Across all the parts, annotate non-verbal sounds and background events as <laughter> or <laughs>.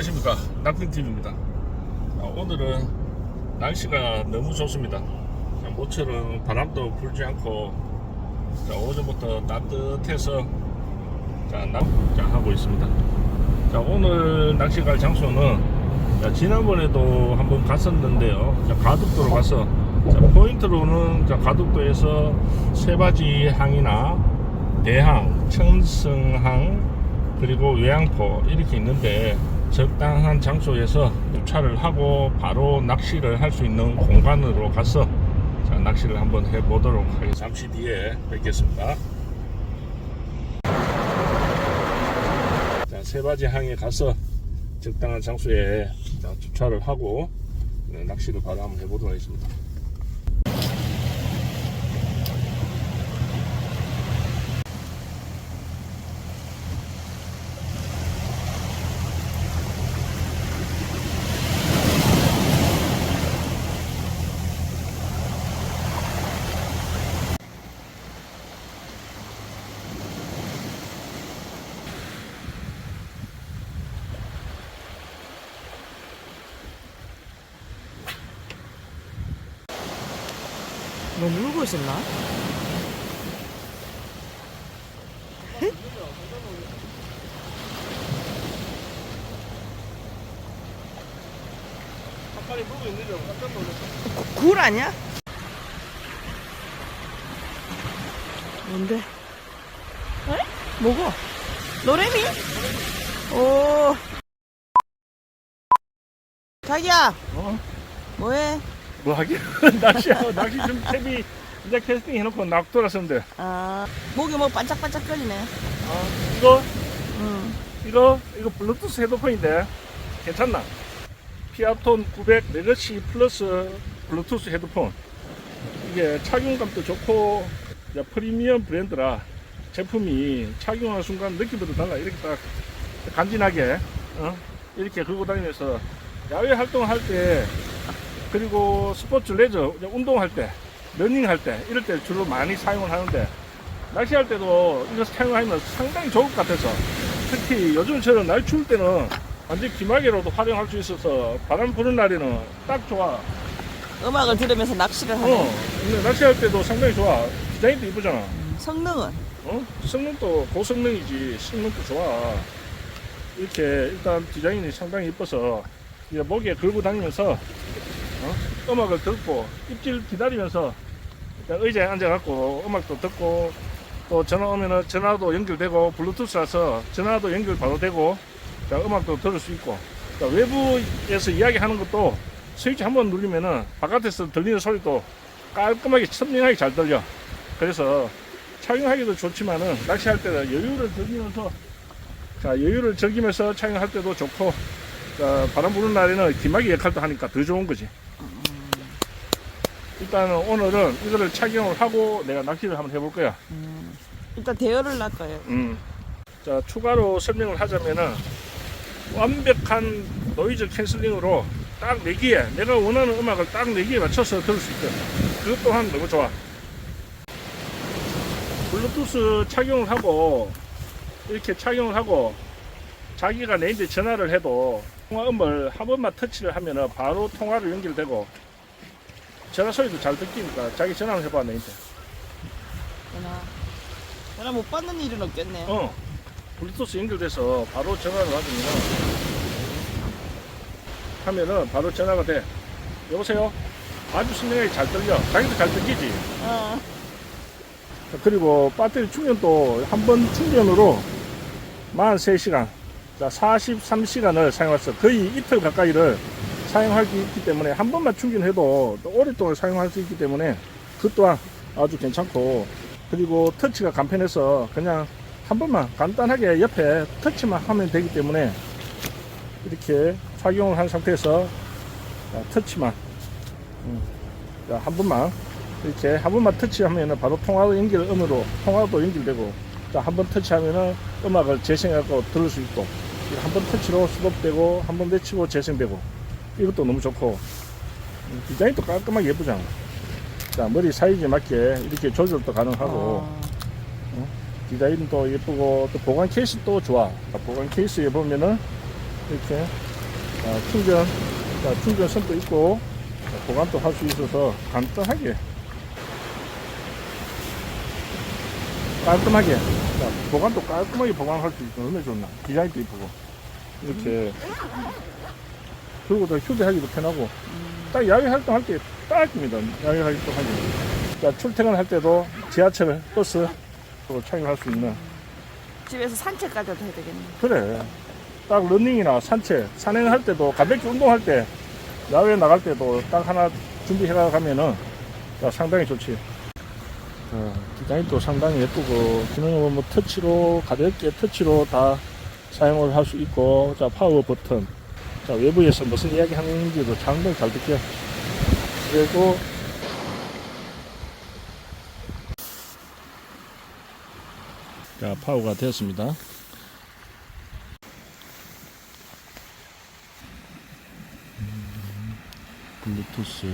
안녕하십니까. 낙핑TV입니다. 오늘은 날씨가 너무 좋습니다. 자, 모처럼 바람도 불지 않고 자, 오전부터 따뜻해서 자, 낚, 자, 하고 있습니다. 자, 오늘 낚시 갈 장소는 자, 지난번에도 한번 갔었는데요. 자, 가덕도로 가서 자, 포인트로는 자, 가덕도에서 세바지 항이나 대항, 청성항 그리고 요양포 이렇게 있는데 적당한 장소에서 주차를 하고 바로 낚시를 할 수 있는 공간으로 가서 자, 낚시를 한번 해보도록 하겠습니다. 잠시 뒤에 뵙겠습니다. 자, 세바지 항에 가서 적당한 장소에 자, 주차를 하고 네, 낚시를 바로 한번 해보도록 하겠습니다. 너 물고 있었나? 빨리 보고 있는데 깜짝 놀랐어. 굴 아니야? 뭔데? 에? 뭐고? 노래미? 오. 자기야, 어? 뭐해? 뭐 하긴 <laughs> 낚시하고 낚시 좀 탭이 이제 캐스팅 해놓고 낙 돌았었는데 아, 목이 뭐 반짝반짝 거리네. 아 이거 응. 이거 이거 블루투스 헤드폰인데 괜찮나? 피아톤 900 레거시 플러스 블루투스 헤드폰 이게 착용감도 좋고 이제 프리미엄 브랜드라 제품이 착용하는 순간 느낌부터 달라 이렇게 딱 간지나게 어? 이렇게 긁고 다니면서 야외 활동할 때 그리고 스포츠 레저 운동할 때 러닝할 때 이럴 때 주로 많이 사용을 하는데 낚시할 때도 이거 사용하면 상당히 좋을 것 같아서 특히 요즘처럼 날 추울 때는 완전 기마개로도 활용할 수 있어서 바람 부는 날에는 딱 좋아. 음악을 들으면서 낚시를 하네. 어, 근데 낚시할 때도 상당히 좋아. 디자인도 이쁘잖아. 성능은? 어? 성능도 고성능이지. 성능도 좋아. 이렇게 일단 디자인이 상당히 이뻐서 이제 목에 걸고 다니면서 어? 음악을 듣고 입질 기다리면서 의자에 앉아갖고 음악도 듣고 또 전화 오면은 전화도 연결되고 블루투스라서 전화도 연결 바로 되고 자, 음악도 들을 수 있고 자, 외부에서 이야기하는 것도 스위치 한번 누르면은 바깥에서 들리는 소리도 깔끔하게 선명하게 잘 들려 그래서 착용하기도 좋지만은 낚시할 때는 여유를 즐기면서 자 여유를 즐기면서 착용할 때도 좋고 자, 바람 부는 날에는 기막이 역할도 하니까 더 좋은 거지 일단은 오늘은 이거를 착용을 하고 내가 낚시를 한번 해볼 거야 음. 일단 대여를 할 거예요. 음. 자 추가로 설명을 하자면은 완벽한 노이즈 캔슬링으로 딱 내기에 내가 원하는 음악을 딱 내기에 맞춰서 들을 수 있거든 그것 또한 너무 좋아 블루투스 착용을 하고 이렇게 착용을 하고 자기가 내한테 전화를 해도 통화음을 한 번만 터치를 하면은 바로 통화로 연결되고 전화 소리도 잘 듣기니까 자기 전화를 해봐 내한테. 전화. 전화 못 받는 일은 없겠네. 어. 블루투스 연결돼서 바로 전화를 받으면 하면은 바로 전화가 돼. 여보세요? 아주 선명하게 잘 들려. 자기도 잘 들리지? 어. 그리고 배터리 충전도 한 번 충전으로 43시간 자 43시간을 사용했어. 거의 이틀 가까이를 사용할 수 있기 때문에 한 번만 충전해도 또 오랫동안 사용할 수 있기 때문에 그것 또한 아주 괜찮고 그리고 터치가 간편해서 그냥 한 번만 간단하게 옆에 터치만 하면 되기 때문에 이렇게 착용을 한 상태에서 자, 터치만 음, 자, 한 번만 이렇게 한 번만 터치하면은 바로 통화도 연결 음으로 통화도 연결되고 한 번 터치하면은 음악을 재생하고 들을 수 있고 한 번 터치로 스톱되고 한번 내치고 재생되고 이것도 너무 좋고 음, 디자인도 깔끔하게 예쁘잖아 자 머리 사이즈에 맞게 이렇게 조절도 가능하고 어. 디자인도 예쁘고 또 보관 케이스도 좋아 자, 보관 케이스에 보면은 이렇게 자, 충전, 자, 충전선도 있고, 자, 보관도 할 수 있어서 간단하게, 깔끔하게, 자, 보관도 깔끔하게 보관할 수 있어. 얼마나 좋나. 디자인도 이쁘고. 이렇게. 그리고 또 휴대하기도 편하고, 딱 야외 활동할 때 딱입니다. 야외 활동하기. 자, 출퇴근할 때도 지하철, 버스, 로 착용할 수 있는. 집에서 산책 가도 해야 되겠네. 그래. 딱 러닝이나 산책, 산행할 때도 가볍게 운동할 때, 야외 나갈 때도 딱 하나 준비해 가면은 자, 상당히 좋지. 자, 디자인 도 상당히 예쁘고, 기능은 뭐 터치로, 가볍게 터치로 다 사용을 할 수 있고, 자, 파워 버튼. 자, 외부에서 무슨 이야기 하는지도 상당히 잘 듣게. 그리고, 자, 파워가 되었습니다. 블루투스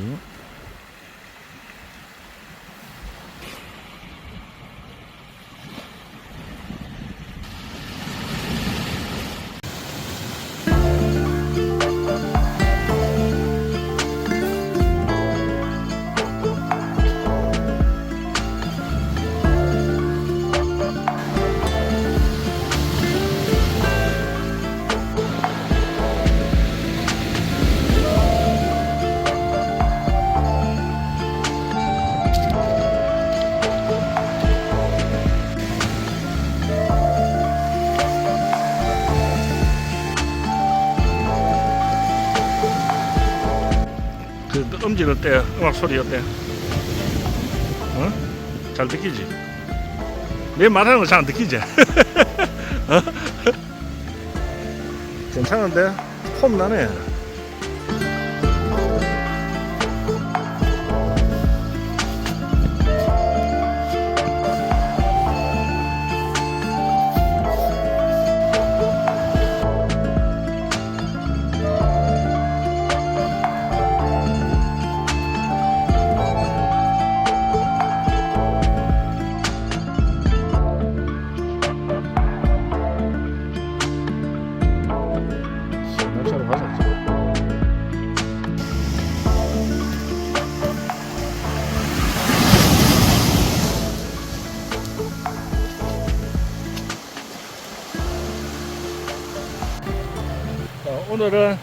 음질 어때? 음악 소리 어때? 어? 잘 듣기지? 내 말하는 거 잘 안 듣기지? <laughs> 어? <laughs> 괜찮은데? 폼 나네. 날차로 가자. 자, 오늘은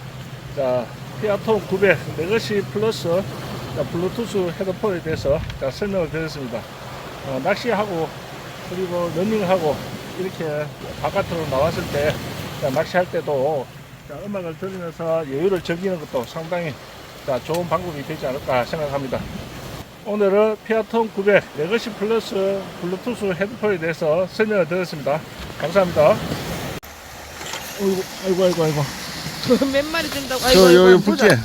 자, 피아톤 900 레거시 플러스 자, 블루투스 헤드폰에 대해서 자, 설명을 드렸습니다. 어, 낚시하고 그리고 러닝하고 이렇게 바깥으로 나왔을 때 자, 낚시할 때도 자, 음악을 들으면서 여유를 즐기는 것도 상당히 자, 좋은 방법이 되지 않을까 생각합니다. 오늘은 피아톤 900 레거시 플러스 블루투스 헤드폰에 대해서 설명을 드렸습니다. 감사합니다. 아이고, 아이고, 아이고, 아이고. 몇 마리 든다고? 저, 요, 요. 붙게.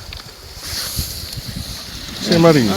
세 마리. 어.